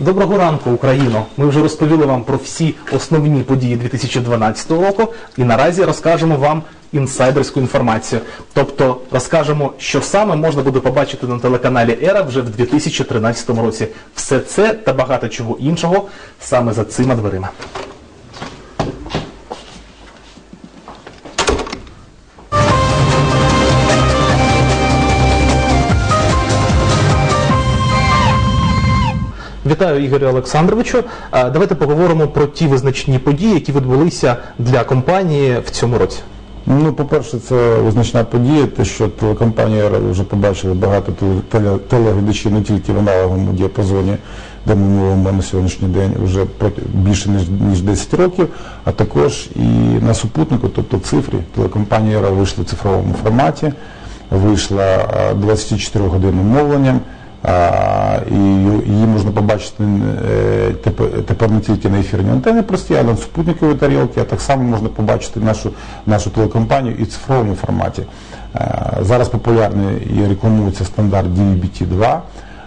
Доброго ранку, Україно! Ми вже розповіли вам про всі основні події 2012 року і наразі розкажемо вам інсайдерську інформацію. Тобто розкажемо, що саме можна буде побачити на телеканалі Ера вже в 2013 році. Все це та багато чого іншого саме за цими дверима. Вітаю Ігорю Олександровичу. Е, Давайте поговоримо про ті визначні події, які відбулися для компанії в цьому році. Ну, по-перше, це визначна подія, те, що телекомпанія вже побачили багато теле- теле- телеглядачів не тільки в аналоговому діапазоні, де ми мовимо на сьогоднішній день вже більше ніж, ніж 10 років, а також і на супутнику, тобто цифрі. Телекомпанія вийшла в цифровому форматі, вийшла 24 годинним мовленням. І її можна побачити е, тепер, не тільки на ефірній антенні прості, але на супутниковій тарілці, а так само можна побачити нашу, нашу телекомпанію і в цифровому форматі. Е, Зараз популярний і рекламується стандарт DVB-T2.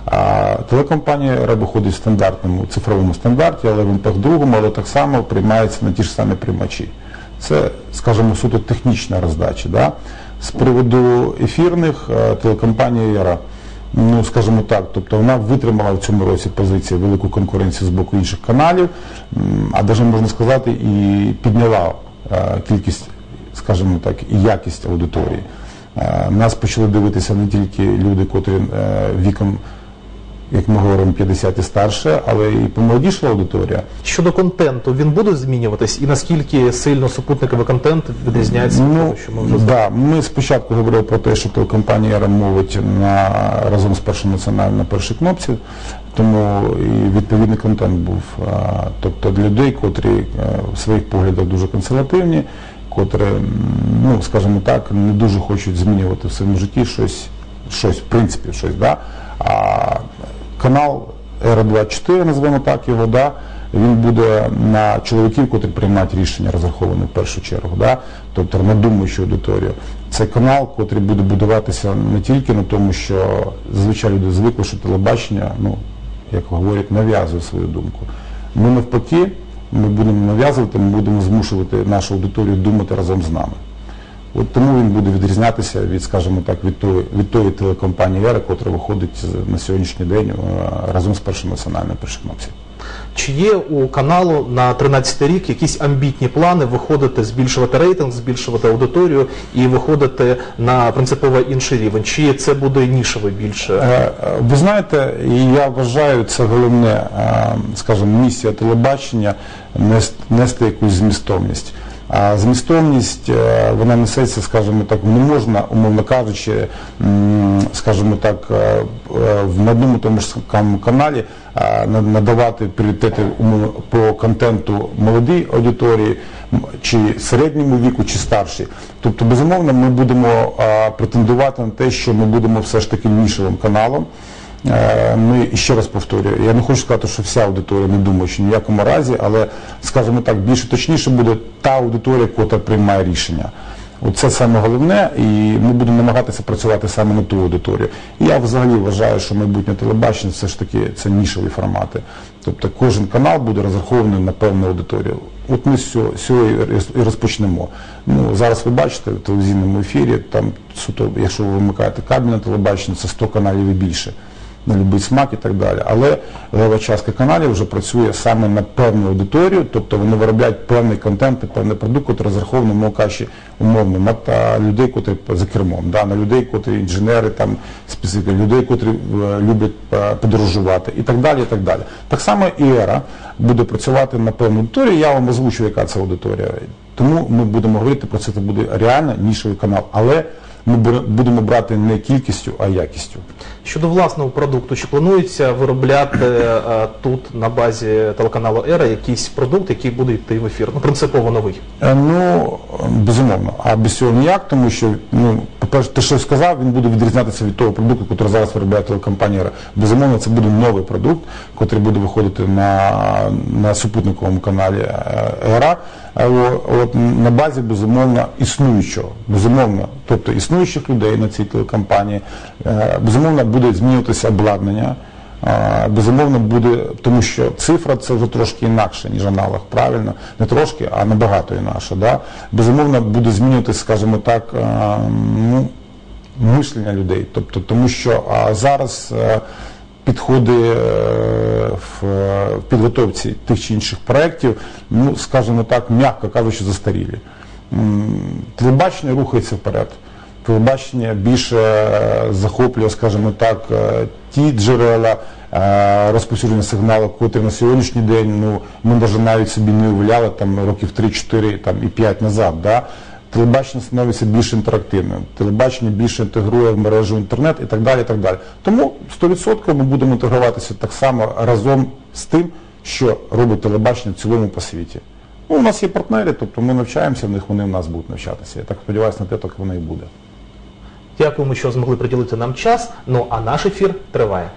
А телекомпанія «Ера» виходить в стандартному цифровому стандарті, але в МПЕГ другому, але так само приймається на ті ж самі приймачі. Це, скажімо, суто технічна роздача. Да? З приводу ефірних е, телекомпанія «Ера» ну скажімо так, тобто вона витримала в цьому році позиції велику конкуренцію з боку інших каналів, а навіть можна сказати, і підняла е, кількість, скажімо так, і якість аудиторії. Е, Нас почали дивитися не тільки люди, котрі е, віком, як ми говоримо, 50 і старше, але і помолодіша аудиторія. Щодо контенту, він буде змінюватись і наскільки сильно супутниковий контент відрізняється Ну, того, що ми вже да, ми спочатку говорили про те, що телекомпанія «Ера» мовить на, разом з першим національним на першій кнопці, тому і відповідний контент був. Тобто для людей, котрі е, в своїх поглядах дуже консервативні, котрі, ну, скажімо так, не дуже хочуть змінювати в своєму житті щось, щось в принципі, щось. Да? А канал Ера 24 називаємо так його, да, він буде на чоловіків, котрі приймають рішення, розраховані в першу чергу, да, тобто на думаючу аудиторію. Це канал, котрий буде будуватися не тільки на тому, що зазвичай люди звикли, що телебачення, ну, як говорять, нав'язує свою думку. Ми навпаки, ми будемо нав'язувати, ми будемо змушувати нашу аудиторію думати разом з нами. От тому він буде відрізнятися від, скажімо так, від тої, від тої телекомпанії «Ера», котра виходить на сьогоднішній день е, разом з першим національним першокнопцем. Чи є у каналу на 13 рік якісь амбітні плани виходити, збільшувати рейтинг, збільшувати аудиторію і виходити на принципово інший рівень? Чи це буде нішевий більше? Е, е, Ви знаєте, і я вважаю, це головне, скажімо, місія телебачення нес- нести якусь змістовність. Змістовність е, вона несеться, скажімо так, не можна, умовно кажучи, скажімо так, е, е, в одному тому ж каналі надавати пріоритети по контенту молодій аудиторії чи середньому віку, чи старшій. Тобто, безумовно, ми будемо претендувати на те, що ми будемо все ж таки нішевим каналом. Е, Ми і ще раз повторюю, я не хочу сказати, що вся аудиторія не думає, що ні в якому разі, але скажімо так, більше точніше буде та аудиторія, яка приймає рішення. Оце саме головне, і ми будемо намагатися працювати саме на ту аудиторію. І я взагалі вважаю, що майбутнє телебачення все ж таки це нішеві формати. Тобто кожен канал буде розрахований на певну аудиторію. От ми з і розпочнемо. Ну, зараз ви бачите в телевізійному ефірі, там суто, якщо ви вимикаєте кабельне телебачення, це 100 каналів і більше на будь-який смак і так далі. Але частка каналів вже працює саме на певну аудиторію, тобто вони виробляють певний контент, і певний продукт, який розрахований, мов кажучи, умовно, на людей, котрі за кермом, да, на людей, котрі інженери, там специфіки, людей, котрі е, люблять е, подорожувати і так далі. і Так далі. Так само і ера буде працювати на певну аудиторію. Я вам озвучу, яка це аудиторія. Тому ми будемо говорити про це. Це буде реально нішовий канал. Але ми будемо брати не кількістю, а якістю. Щодо власного продукту, чи планується виробляти е, тут на базі телеканалу Ера якийсь продукт, який буде йти в ефір? Ну, принципово новий. Е, Ну, безумовно. А без цього ніяк, тому що, ну, по-перше, те, що сказав, він буде відрізнятися від того продукту, який зараз виробляє телекомпанія. «Ера». Безумовно, це буде новий продукт, який буде виходити на, на супутниковому каналі е, Ера. Е, От на базі безумовно існуючого, безумовно, тобто існуючих людей на цій телекомпанії, Е, безумовно, буде змінюватися обладнання. Безумовно буде, тому що цифра це вже трошки інакше, ніж аналог, правильно? Не трошки, а набагато інакше. Да? Безумовно буде змінюватися, скажімо так, ну, мишлення людей. Тобто, тому що а, зараз е, підходи е, в, е, підготовці тих чи інших проєктів, ну, скажімо так, м'яко кажучи, застарілі. Телебачення рухається вперед. Телебачення більше е, захоплює, скажімо так, е, ті джерела е, розповсюдження сигналу, котрі на сьогоднішній день ну, ми навіть навіть собі не уявляли там, років 3-4 там, і 5 назад. Да? Телебачення становиться більш інтерактивним, телебачення більше інтегрує в мережу інтернет і так далі. І так далі. Тому 100% ми будемо інтегруватися так само разом з тим, що робить телебачення в цілому по світі. Ну, у нас є партнери, тобто ми навчаємося в них, вони в нас будуть навчатися. Я так сподіваюся на те, так воно і буде. Дякуємо, що змогли приділити нам час. Ну а наш ефір триває.